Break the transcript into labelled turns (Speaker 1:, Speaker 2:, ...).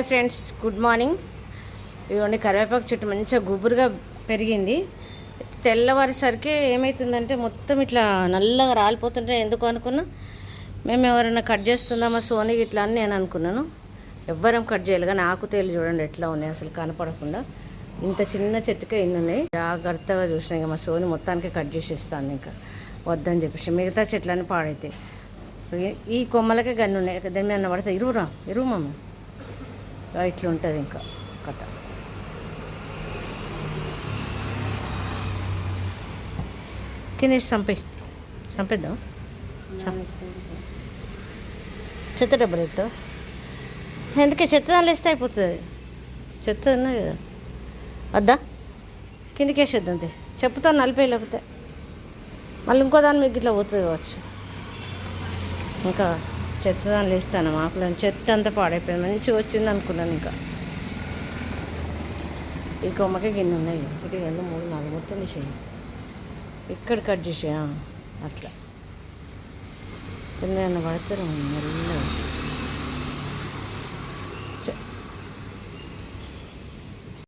Speaker 1: Hi friends good morning. ఇవ్వండి కరివేపాకు చెట్టు మంచిగా గుబురుగా పెరిగింది. తెల్లవారేసరికి ఏమవుతుందంటే మొత్తం ఇట్లా నల్లగా రాలిపోతుంటే ఎందుకు అనుకున్నా మేము ఎవరైనా కట్ చేస్తుందామా సోనీ ఇట్లా అని నేను అనుకున్నాను. ఎవ్వరం కట్ చేయాలి కానీ ఆకు తేలు చూడండి ఎట్లా ఉన్నాయి అసలు కనపడకుండా. ఇంత చిన్న చెట్టుకే ఇన్ని ఉన్నాయి. జాగ్రత్తగా చూసినా ఇక మా సోని మొత్తానికి కట్ చేసేస్తాను ఇంకా. వద్దని చెప్పేసి మిగతా చెట్లన్నీ పాడైతాయి. ఈ- కొమ్మలకే గన్ను ఉన్నాయి దాని మీద పడితే ఇరువురా? ఇరువు మమ్మ ఇట్లా ఉంటుంది ఇంకా కథ. తినేసి చంపే చంపేద్దాం. చెత్త డబ్బులు ఎత్తావు ఎందుకే చెత్త దానిలో వేస్తే అయిపోతుంది? చెత్త కదా. వద్దా? కిందికి వేసేద్దాం అంతే చెప్పుతో నలిపే లేకపోతే. మళ్ళీ ఇంకో దాని మీద ఇట్లా పోతుంది కావచ్చు. ఇంకా చెత్త దానిలో ఇస్తాను ఆకులు చెత్త అంతా పాడైపోయింది. మంచి వచ్చింది అనుకున్నాను ఇంకా. ఈ కొమ్మకి గిన్నె ఉన్నాయి. ఒకటి రెండు మూడు నాలుగు మొత్తం తీసేయి. ఇక్కడ కట్ చేసేయా. అట్లా. కింద పడతారు మెల్లగా.